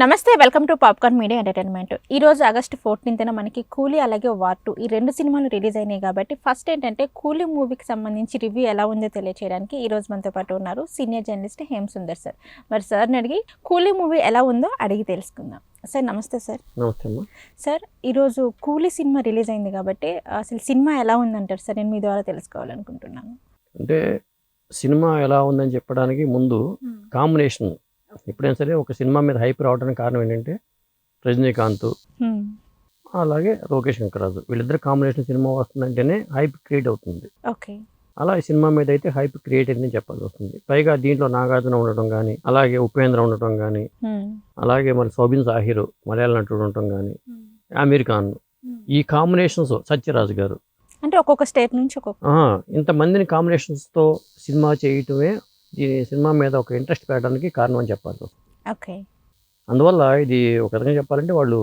నమస్తే welcome to popcorn media entertainment. ఈ రోజు ఆగస్ట్ ఫోర్టీన్త్న మనకి కూలీ అలాగే వార్ టూ ఈ రెండు సినిమాలు రిలీజ్ అయినాయి కాబట్టి ఫస్ట్ ఏంటంటే కూలీ మూవీకి సంబంధించి రివ్యూ ఎలా ఉందో తెలియచేయడానికి ఈ రోజు మనతో పాటు ఉన్నారు senior journalist Hem Sundar sir. మరి సార్ని అడిగి కూలీ మూవీ ఎలా ఉందో అడిగి తెలుసుకుందాం. సార్ నమస్తే సార్. నమస్తే సార్ ఈరోజు కూలీ సినిమా రిలీజ్ అయింది కాబట్టి అసలు సినిమా ఎలా ఉందంటారు సార్? నేను మీ ద్వారా తెలుసుకోవాలనుకుంటున్నాను. అంటే సినిమా ఎలా ఉందని చెప్పడానికి ముందు కాంబినేషన్ ఎప్పుడైనా సరే ఒక సినిమా మీద హైప్ రావడానికి కారణం ఏంటంటే రజనీకాంత్. అలాగే లోకేష్ కనకరాజు వీళ్ళిద్దరు కాంబినేషన్ సినిమా వస్తుందంటేనే హైప్ క్రియేట్ అవుతుంది. ఓకే. అలా ఈ సినిమా మీద అయితే హైప్ క్రియేట్ అయిందని చెప్పాల్సి వస్తుంది. పైగా దీంట్లో నాగార్జున ఉండటం కానీ అలాగే ఉపేంద్ర ఉండటం కానీ. అలాగే మరి సోబిన్ సాహిర్ మలయాళ నటుడు ఉండటం కానీ అమీర్ ఖాన్. ఈ కాంబినేషన్స్ సత్యరాజు గారు. అంటే ఒక్కొక్క స్టేట్ నుంచి ఒక్కొక్క ఆహా, ఇంతమందిని కాంబినేషన్స్తో సినిమా చేయటమే దీని సినిమా మీద ఒక ఇంట్రెస్ట్ పెట్టడానికి కారణం అని చెప్పాలి. ఓకే. అందువల్ల ఇది ఒక విధంగా చెప్పాలంటే వాళ్ళు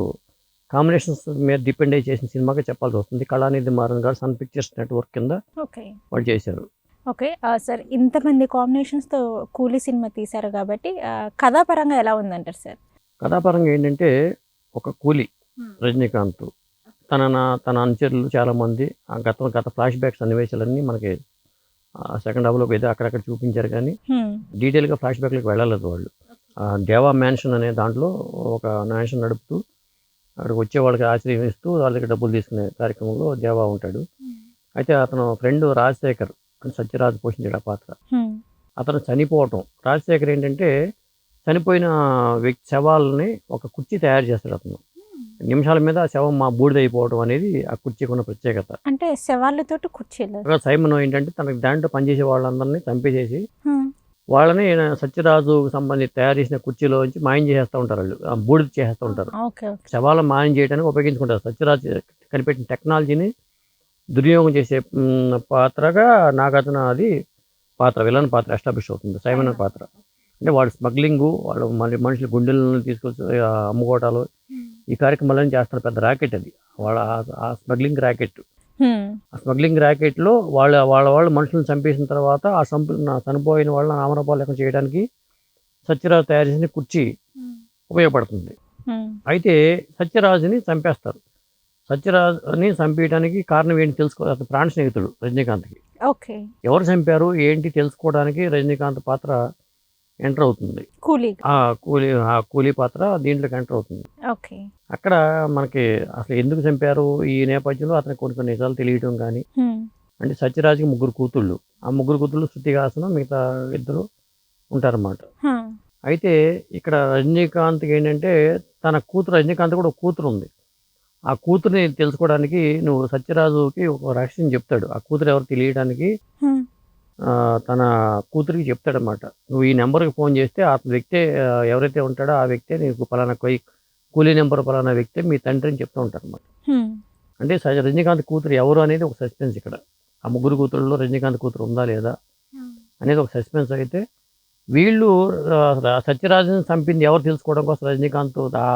కాంబినేషన్స్ మీద డిపెండ్ అయ్యి చేసిన సినిమాగా చెప్పాల్సి వస్తుంది. Kalanithi Maran garu Sun Pictures network కింద ఓకే. వాళ్ళు చేశారు. ఓకే. సార్ ఇంతమంది కాంబినేషన్స్తో కూలీ సినిమా తీశారు కాబట్టి కథాపరంగా ఎలా ఉందంటారు సార్? కథాపరంగా ఏంటంటే ఒక కూలి రజనీకాంత్. తన తన అనుచరులు చాలామంది ఆ గత గత ఫ్లాష్ బ్యాక్ సన్నివేశాలన్నీ మనకి సెకండ్ హాఫ్లో ఏదో అక్కడక్కడ చూపించారు కానీ. డీటెయిల్గా ఫ్లాష్ బ్యాక్లకు వెళ్ళలేదు వాళ్ళు. ఆ దేవా మ్యాన్షన్ అనే దాంట్లో ఒక మ్యాన్షన్ నడుపుతూ అక్కడికి వచ్చే వాళ్ళకి ఆశ్రయం ఇస్తూ వాళ్ళ దగ్గర డబ్బులు తీసుకునే కార్యక్రమంలో దేవా ఉంటాడు. అయితే అతను ఫ్రెండ్ రాజశేఖర్ సత్యరాజు పోషించాడు ఆ పాత్ర. అతను చనిపోవటం. రాజశేఖర్ ఏంటంటే చనిపోయిన వ్యక్తి శవాలని ఒక కుర్చీ తయారు చేస్తాడు అతను. నిమిషాల మీద శవం మా బూడిదైపోవడం అనేది ఆ కుర్చీకి ఉన్న ప్రత్యేకత. అంటే శవాళ్ళతోటి కుర్చీలు. సైమన్ ఏంటంటే తనకి దాంట్లో పనిచేసే వాళ్ళందరినీ చంపేసేసి. వాళ్ళని సత్యరాజు సంబంధించి తయారు చేసిన కుర్చీలో నుంచి మాయం చేసేస్తూ ఉంటారు వాళ్ళు. ఆ బూడిద చేసేస్తూ ఉంటారు. శవాలను మాయం చేయడానికి ఉపయోగించుకుంటారు. సత్యరాజు కనిపెట్టిన టెక్నాలజీని దుర్వినియోగం చేసే పాత్రగా నాగార్జున అది పాత్ర విలన్ పాత్ర ఎస్టాబ్లిష్ అవుతుంది. సైమన్ పాత్ర. అంటే వాడు స్మగ్లింగు వాళ్ళు మళ్ళీ మనుషుల గుండెలను తీసుకొచ్చి అమ్ముకోవటాలు ఈ కార్యక్రమాలను చేస్తున్న పెద్ద ర్యాకెట్ అది. వాళ్ళ ఆ- స్మగ్లింగ్ ర్యాకెట్. ఆ స్మగ్లింగ్ ర్యాకెట్లో వాళ్ళ వాళ్ళ వాళ్ళు మనుషులను చంపేసిన తర్వాత ఆ చంపు చనిపోయిన వాళ్ళని నామరూపాలు చేయడానికి సత్యరాజు తయారు చేసిన కుర్చీ ఉపయోగపడుతుంది. అయితే సత్యరాజుని చంపేస్తారు. సత్యరాజుని చంపేయడానికి కారణం ఏంటి తెలుసుకో అతను ప్రాణ స్నేహితుడు రజనీకాంత్కి. ఎవరు చంపారు? ఏంటి తెలుసుకోవడానికి రజనీకాంత్ పాత్ర ఎంటర్ అవుతుంది. కూలీ. ఆ కూలీ ఆ కూలీ పాత్ర దీంట్లోకి ఎంటర్ అవుతుంది. ఓకే. అక్కడ మనకి అసలు ఎందుకు చంపారు? ఈ నేపథ్యంలో అతనికి కొన్ని కొన్ని నిజాలు తెలియటం కానీ. అంటే సత్యరాజుకి ముగ్గురు కూతుళ్ళు. ఆ ముగ్గురు కూతుళ్ళు శృతిహాసనం మిగతా ఇద్దరు ఉంటారన్నమాట. అయితే ఇక్కడ రజనీకాంత్కి ఏంటంటే తన కూతురు రజనీకాంత్ కూడా ఒక కూతురు ఉంది. ఆ కూతుర్ని తెలుసుకోవడానికి నువ్వు సత్యరాజుకి ఒక రహస్యం చెప్తాడు. ఆ కూతురు ఎవరు తెలియడానికి తన కూతురికి చెప్తాడనమాట నువ్వు ఈ నెంబర్కి ఫోన్ చేస్తే ఆ వ్యక్తే ఎవరైతే ఉంటాడో ఆ వ్యక్తే నీకు పలానా కొయ్ కూలీ నెంబర్ పలానా వ్యక్తే మీ తండ్రి అని చెప్తూ ఉంటారు అనమాట. అంటే స- రజనీకాంత్ కూతురు ఎవరు అనేది ఒక సస్పెన్స్ ఇక్కడ. ఆ ముగ్గురు కూతురులో రజనీకాంత్ కూతురు ఉందా లేదా అనేది ఒక సస్పెన్స్ అయితే వీళ్ళు సత్యరాజుని చంపింది ఎవరు తెలుసుకోవడం కోసం రజనీకాంత్ ఆ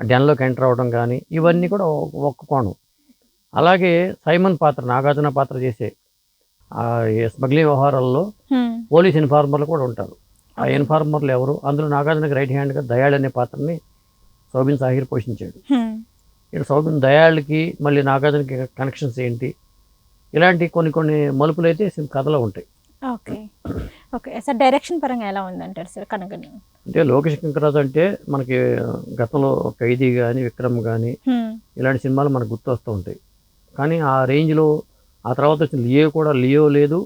డెన్లోకి ఎంటర్ అవడం కానీ ఇవన్నీ కూడా ఒక- ఒక్క కోణం. అలాగే సైమన్ పాత్ర నాగార్జున పాత్ర చేసే స్మగ్లింగ్ వ్యవహారాల్లో. పోలీస్ ఇన్ఫార్మర్లు కూడా ఉంటారు. ఆ ఇన్ఫార్మర్లు ఎవరు? అందులో నాగార్జునకి రైట్ హ్యాండ్గా దయాళ్ అనే పాత్రని సౌబిన్ సాహిర్ పోషించాడు. ఇక్కడ సౌబిన్ దయాళ్ళకి మళ్ళీ నాగార్జునకి కనెక్షన్స్ ఏంటి? ఇలాంటి కొన్ని కొన్ని మలుపులు అయితే కథలో ఉంటాయి. ఓకే. ఓకే. సార్ డైరెక్షన్ పరంగా ఎలా ఉందంటారు సార్ కనగని అంటే లోకేష్ కంకరాజు అంటే మనకి గతంలో ఖైదీ కానీ విక్రమ్ కానీ. ఇలాంటి సినిమాలు మనకు గుర్తొస్తూ ఉంటాయి. కానీ ఆ రేంజ్లో ఆ తర్వాత వచ్చిన లియో కూడా లియో లేదు.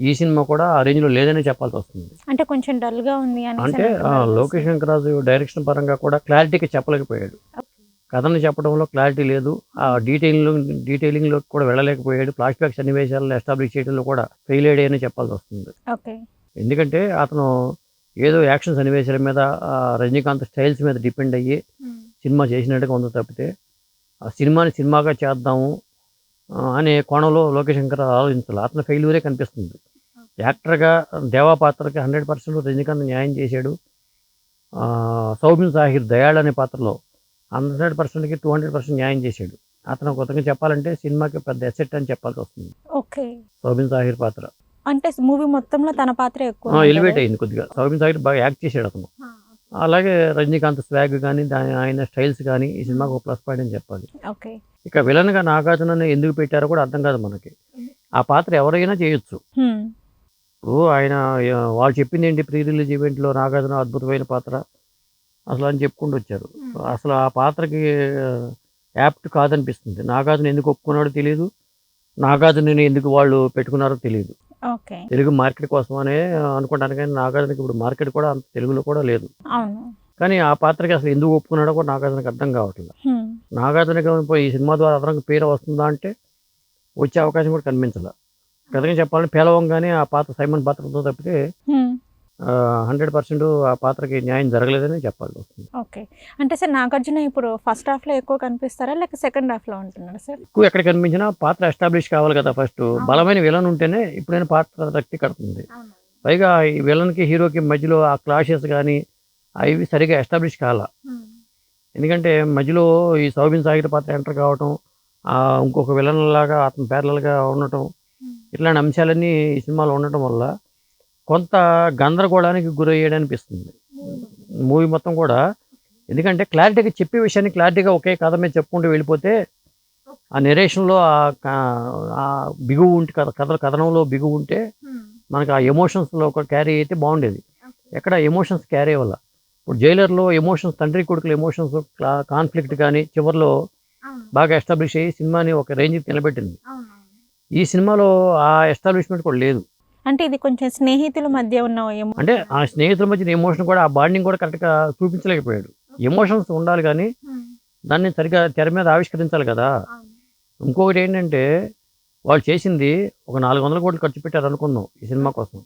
ఈ సినిమా కూడా ఆ రేంజ్లో లేదని చెప్పాల్సి వస్తుంది. అంటే కొంచెం డల్గా ఉంది అని అంటే ఆ, లోకేష్ కంకరాజు డైరెక్షన్ పరంగా కూడా క్లారిటీగా చెప్పలేకపోయాడు. కథను చెప్పడంలో క్లారిటీ లేదు. ఆ డీటెయిలింగ్ డీటెయిలింగ్లో కూడా వెళ్ళలేకపోయాడు. ఫ్లాష్ బ్యాక్ సన్నివేశాలను ఎస్టాబ్లిష్ చేయడంలో కూడా ఫెయిల్ అయ్యాడని చెప్పాల్సి వస్తుంది. ఎందుకంటే అతను ఏదో యాక్షన్ సన్నివేశాల మీద రజనీకాంత్ స్టైల్స్ మీద డిపెండ్ అయ్యి సినిమా చేసినట్టుగా ఉంది తప్పితే ఆ సినిమాని సినిమాగా చేద్దాము అనే కోణంలో లోకేష్ శంకర్ ఆలోచించాలి అతను ఫెయిల్యూరే కనిపిస్తుంది. యాక్టర్గా దేవా పాత్రకి హండ్రెడ్ పర్సెంట్ రజనీకాంత్ న్యాయం చేశాడు. ఆ, సౌబిన్ సాహిర్ దయాళ్ అనే పాత్రలో హండ్రెడ్ పర్సెంట్కి టూ హండ్రెడ్ పర్సెంట్ న్యాయం చేశాడు. అతను కొత్తగా చెప్పాలంటే సినిమాకి పెద్ద ఎసెట్ అని చెప్పాల్సి వస్తుంది. ఓకే. సౌబిన్ సాహిర్ పాత్ర. అంటే మూవీ మొత్తంలో తన పాత్ర ఎక్కువ ఎలివేట్ అయింది కొద్దిగా. సౌబిన్ సాహిర్ బాగా యాక్ట్ చేశాడు అతను. అలాగే రజనీకాంత్ స్వాగ్ కానీ దాని ఆయన స్టైల్స్ కానీ ఈ సినిమాకు ఒక ప్లస్ పాయింట్ అని చెప్పాలి. ఓకే. ఇక విలన్గా నాగార్జునని ఎందుకు పెట్టారో కూడా అర్థం కాదు మనకి. ఆ పాత్ర ఎవరైనా చేయొచ్చు. ఇప్పుడు ఆయన వాళ్ళు చెప్పింది ఏంటి ప్రీ రిలీజ్ ఈవెంట్లో నాగార్జున అద్భుతమైన పాత్ర? అసలు అని చెప్పుకుంటూ వచ్చారు. అసలు ఆ పాత్రకి యాప్ట్ కాదనిపిస్తుంది. నాగార్జున ఎందుకు ఒప్పుకున్నాడో తెలియదు నాగార్జునని ఎందుకు వాళ్ళు పెట్టుకున్నారో తెలియదు తెలుగు మార్కెట్ కోసమనే అనుకుంటాను కానీ నాగార్జునకి ఇప్పుడు మార్కెట్ కూడా అంత తెలుగులో కూడా లేదు. కానీ ఆ పాత్రకి అసలు ఎందుకు ఒప్పుకున్నాడో కూడా నాగార్జునకి అర్థం కావట్లేదు. నాగార్జునకి పోయి ఈ సినిమా ద్వారా అతనికి పేరు వస్తుందా అంటే వచ్చే అవకాశం కూడా కనిపించలే. గతంగా చెప్పాలంటే పేలవంగానే ఆ పాత్ర సైమన్ పాత్రతో తప్పితే. హండ్రెడ్ పర్సెంట్ ఆ పాత్రకి న్యాయం జరగలేదని చెప్పాలి ఓకే. అంటే సార్ నాగార్జున ఇప్పుడు ఫస్ట్ హాఫ్లో ఎక్కువ కనిపిస్తారా? లేక సెకండ్ హాఫ్లో ఉంటున్నారా సార్? ఎక్కువ ఎక్కడ కనిపించినా పాత్ర ఎస్టాబ్లిష్ కావాలి కదా ఫస్ట్. బలమైన విలన్ ఉంటేనే ఎప్పుడైనా పాత్ర రక్తి కడుతుంది. పైగా ఈ విలన్కి హీరోకి మధ్యలో ఆ క్లాషెస్ కానీ అవి సరిగా ఎస్టాబ్లిష్ కాల. ఎందుకంటే మధ్యలో ఈ సౌబిన్ సాగిర్ పాత్ర ఎంటర్ కావటం ఆ ఇంకొక విలన్ లాగా అతను ప్యారలల్గా ఉండటం ఇట్లాంటి అంశాలన్నీ ఈ సినిమాలో ఉండటం వల్ల కొంత గందరగోళానికి గురయ్యాడు అనిపిస్తుంది మూవీ మొత్తం కూడా ఎందుకంటే క్లారిటీగా చెప్పే విషయాన్ని క్లారిటీగా ఒకే కథ మీద చెప్పుకుంటూ వెళ్ళిపోతే ఆ నెరేషన్లో ఆ బిగువు ఉంటే కథ కథ కథనంలో బిగువు ఉంటే మనకు ఆ ఎమోషన్స్లో ఒక క్యారీ అయితే బాగుండేది. ఎక్కడ ఎమోషన్స్ క్యారీ వల్ల. ఇప్పుడు జైలర్లో ఎమోషన్స్ తండ్రి కొడుకుల ఎమోషన్స్ కాన్ఫ్లిక్ట్ కానీ చివరిలో బాగా ఎస్టాబ్లిష్ అయ్యి సినిమాని ఒక రేంజ్కి నిలబెట్టింది. ఈ సినిమాలో ఆ ఎస్టాబ్లిష్మెంట్ కూడా లేదు. అంటే ఇది కొంచెం స్నేహితుల మధ్య ఉన్న అంటే ఆ స్నేహితుల మధ్య ఎమోషన్ కూడా ఆ బాండింగ్ కూడా కరెక్ట్గా చూపించలేకపోయాడు. ఎమోషన్స్ ఉండాలి కానీ దాన్ని సరిగా తెర మీద ఆవిష్కరించాలి కదా. ఇంకొకటి ఏంటంటే వాళ్ళు చేసింది ఒక నాలుగు వందల కోట్లు ఖర్చు పెట్టారు అనుకుందాం ఈ సినిమా కోసం.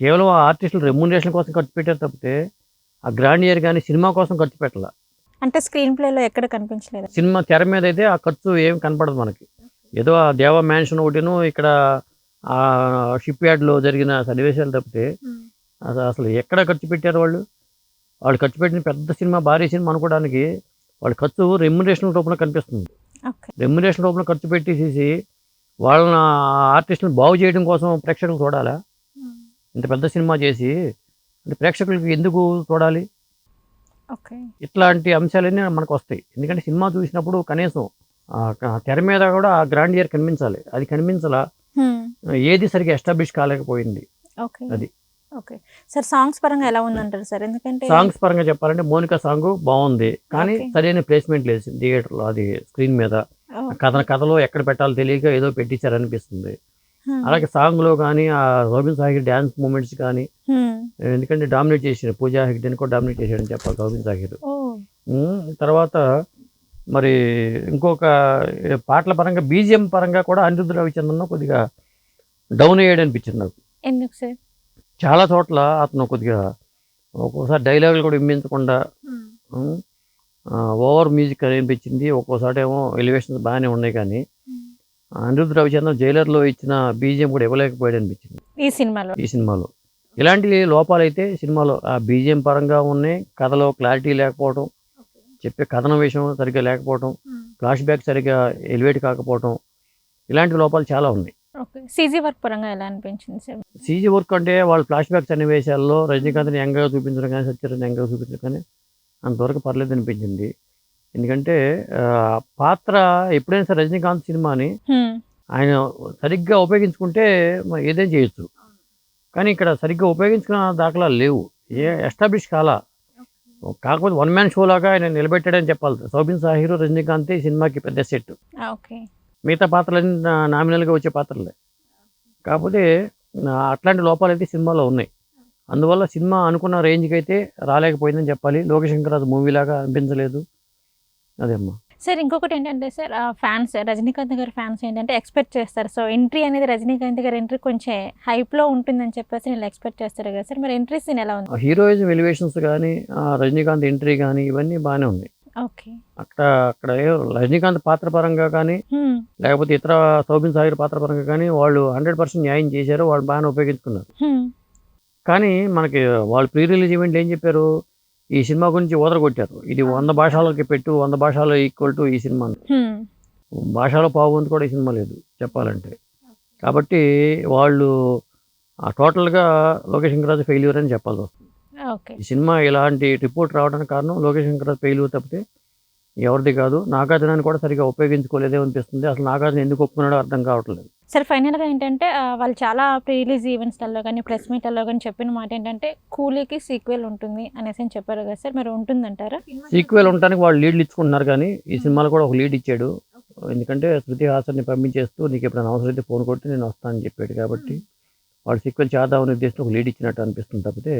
కేవలం ఆ ఆర్టిస్టులు రెమ్యూనరేషన్ కోసం ఖర్చు పెట్టారు తప్పితే ఆ గ్రాండ్ ఇయర్ కానీ సినిమా కోసం ఖర్చు పెట్టాల. అంటే స్క్రీన్ ప్లేలో ఎక్కడ కనిపించలేదు? సినిమా తెర మీద అయితే ఆ ఖర్చు ఏం కనపడదు మనకి. ఏదో ఆ దేవ మ్యాన్షన్ ఒకటిను ఇక్కడ ఆ షిప్ యార్డ్లో జరిగిన సన్నివేశాలు తప్పితే అస- అసలు ఎక్కడ ఖర్చు పెట్టారు వాళ్ళు? వాళ్ళు ఖర్చు పెట్టిన పెద్ద సినిమా భారీ సినిమా అనుకోవడానికి వాళ్ళ ఖర్చు రెమ్యునరేషన్ రూపంలో కనిపిస్తుంది. ఓకే. రెమ్యునరేషన్ రూపంలో ఖర్చు పెట్టేసేసి వాళ్ళని ఆర్టిస్టులను బాగు చేయడం కోసం ప్రేక్షకులు చూడాలా? ఇంత పెద్ద సినిమా చేసి అంటే ప్రేక్షకులకి ఎందుకు చూడాలి? ఇట్లాంటి అంశాలన్నీ మనకు వస్తాయి. ఎందుకంటే సినిమా చూసినప్పుడు కనీసం తెర మీద కూడా ఆ గ్రాండ్ ఇయర్ కనిపించాలి. అది కనిపించాలా. ఏది సరిగ్గా ఎస్టాబ్లిష్ కాలేకపోయింది. అది. ఓకే. సార్ సాంగ్స్ పరంగా ఎలా ఉందంటారు సార్? ఎందుకంటే సాంగ్స్ పరంగా చెప్పాలంటే మోనికా సాంగ్ బాగుంది. కానీ. సరైన ప్లేస్మెంట్ లేదు థియేటర్లో అది స్క్రీన్ మీద. కథ కథలో ఎక్కడ పెట్టాలో తెలియక ఏదో పెట్టించారు అనిపిస్తుంది. అలాగే సాంగ్లో కానీ ఆ రోబిన్ సాహిర్ డ్యాన్స్ మూమెంట్స్ కానీ. ఎందుకంటే డామినేట్ చేసాడు పూజా హెగ్డెని కూడా డామినేట్ చేశాడని చెప్పాలి రోబిన్ సాహిర్ తర్వాత మరి ఇంకొక పాటల పరంగా బీజిఎం పరంగా కూడా అనిరుద్ధ రవిచంద్రన్ కొద్దిగా డౌన్ అయ్యాడు అనిపించింది నాకు. ఎందుకు సార్? చాలా చోట్ల అతను కొద్దిగా ఒక్కోసారి డైలాగులు కూడా ఇమ్మించకుండా ఓవర్ మ్యూజిక్ అనిపించింది. ఒక్కోసారి ఏమో ఎలివేషన్స్ బాగానే ఉన్నాయి కానీ అనిరుద్ధ రవిచంద్రన్ జైలర్లో ఇచ్చిన బీజిఎం కూడా ఇవ్వలేకపోయాడు అనిపించింది ఈ సినిమాలో? ఈ సినిమాలో. ఇలాంటి లోపాలైతే సినిమాలో ఆ బీజిఎం పరంగా ఉన్నాయి. కథలో క్లారిటీ లేకపోవడం చెప్పే కథనం విషయం సరిగ్గా లేకపోవడం ఫ్లాష్ బ్యాక్ సరిగ్గా ఎలివేట్ కాకపోవడం ఇలాంటి లోపాలు చాలా ఉన్నాయి. సీజీ వర్క్ పరంగా ఎలా అనిపించింది సార్? సీజీ వర్క్ అంటే వాళ్ళు ఫ్లాష్ బ్యాక్ సన్నివేశాల్లో రజనీకాంత్ని యంగ్గా చూపించడం కానీ సత్యరాజ్ యంగ్గా చూపించడం కానీ అంతవరకు పర్లేదు అనిపించింది. ఎందుకంటే పాత్ర ఎప్పుడైనా సరే రజనీకాంత్ సినిమాని. ఆయన సరిగ్గా ఉపయోగించుకుంటే ఏదైనా చేయొచ్చు. కానీ ఇక్కడ సరిగ్గా ఉపయోగించుకున్న దాఖలాలు లేవు. ఏ ఎస్టాబ్లిష్ కాలా కాకపోతే వన్ మ్యాన్ షో లాగా ఆయన నిలబెట్టాడని చెప్పాలి. సౌబిన్ సాహిర్ రజనీకాంత్ ఈ సినిమాకి పెద్ద సెట్. మిగతా పాత్రలన్నీ నామినల్గా వచ్చే పాత్రలే. కాకపోతే అట్లాంటి లోపాలు అయితే సినిమాలో ఉన్నాయి. అందువల్ల సినిమా అనుకున్న రేంజ్కి అయితే రాలేకపోయిందని చెప్పాలి. లోకేష్ శంకరాజు మూవీ లాగా అనిపించలేదు. అదేమ్మా సార్ ఇంకొకటి ఏంటంటే సార్ ఫ్యాన్స్ రజనీకాంత్ గారి ఫ్యాన్స్ ఏంటంటే ఎక్స్పెక్ట్ చేస్తారు. సో ఎంట్రీ అనేది రజనీకాంత్ గారి ఎంట్రీ కొంచెం హైప్లో ఉంటుందని చెప్పేసి నేను ఎక్స్పెక్ట్ చేస్తారు కదా సార్. మరి ఎంట్రీ సీన్ ఎలా ఉంది? హీరోయిజం ఎలివేషన్స్ కానీ రజనీకాంత్ ఎంట్రీ కానీ ఇవన్నీ బాగానే ఉన్నాయి. ఓకే. అక్కడ అక్కడ రజనీకాంత్ పాత్ర పరంగా కానీ. లేకపోతే ఇతర సౌబిన్ సాగర్ పాత్ర పరంగా కానీ వాళ్ళు హండ్రెడ్ పర్సెంట్ న్యాయం చేశారు వాళ్ళు బాగానే ఉపయోగించుకున్నారు. కానీ మనకి వాళ్ళు ప్రీ రిలీజ్ ఈవెంట్ ఏం చెప్పారు? ఈ సినిమా గురించి ఓదరగొట్టారు ఇది వంద భాషలకి పెట్టు వంద భాషలు ఈక్వల్ టు ఈ సినిమా. భాషలో పావుంది కూడా ఈ సినిమా లేదు చెప్పాలంటే. కాబట్టి వాళ్ళు ఆ టోటల్గా లోకేష్ సింగరాజు ఫెయిల్యూర్ అని చెప్పాల్సి వస్తుంది ఈ సినిమా ఇలాంటి రిపోర్ట్ రావడానికి కారణం లోకేష్ శంకర్ ఫెయిల్ తప్పితే ఎవరిది కాదు. నాగార్జునాన్ని కూడా సరిగా ఉపయోగించుకోలేదే అనిపిస్తుంది. అసలు నాగార్జున ఎందుకు ఒప్పుకున్నాడో అర్థం కావట్లేదు. సార్ ఫైనల్గా ఏంటంటే వాళ్ళు చాలా ప్రీ రిలీజ్ ఈవెంట్స్లలో కానీ ప్రెస్ మీట్లలో కానీ చెప్పిన మాట ఏంటంటే కూలీకి సీక్వెల్ ఉంటుంది అనేసి అని చెప్పారు కదా సార్ మరి ఉంటుందంటారా? సీక్వెల్ ఉండడానికి వాళ్ళు లీడ్లు ఇచ్చుకుంటున్నారు కానీ ఈ సినిమాలో కూడా ఒక లీడ్ ఇచ్చాడు. ఎందుకంటే శృతి హాసన్ని పంపించేస్తూ నీకు ఎప్పుడైనా అవసరం అయితే ఫోన్ కొట్టి నేను వస్తానని చెప్పాడు కాబట్టి వాడు సీక్వెల్ చేద్దామని ఉద్దేశంతో ఒక లీడ్ ఇచ్చినట్టు అనిపిస్తుంది తప్పితే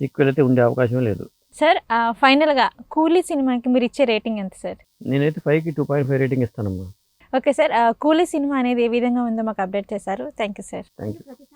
సీక్వెల్ అయితే ఉండే అవకాశమే లేదు. సార్ ఫైనల్గా కూలీ సినిమాకి మీరు ఇచ్చే రేటింగ్ ఎంత సార్ నేనైతే ఫైవ్కి టూ పాయింట్ ఫైవ్ రేటింగ్ ఇస్తానమ్మా. ఓకే సార్ కూలీ సినిమా అనేది ఏ విధంగా ఉందో మాకు అప్డేట్ చేశారు. Thank you sir. Thank you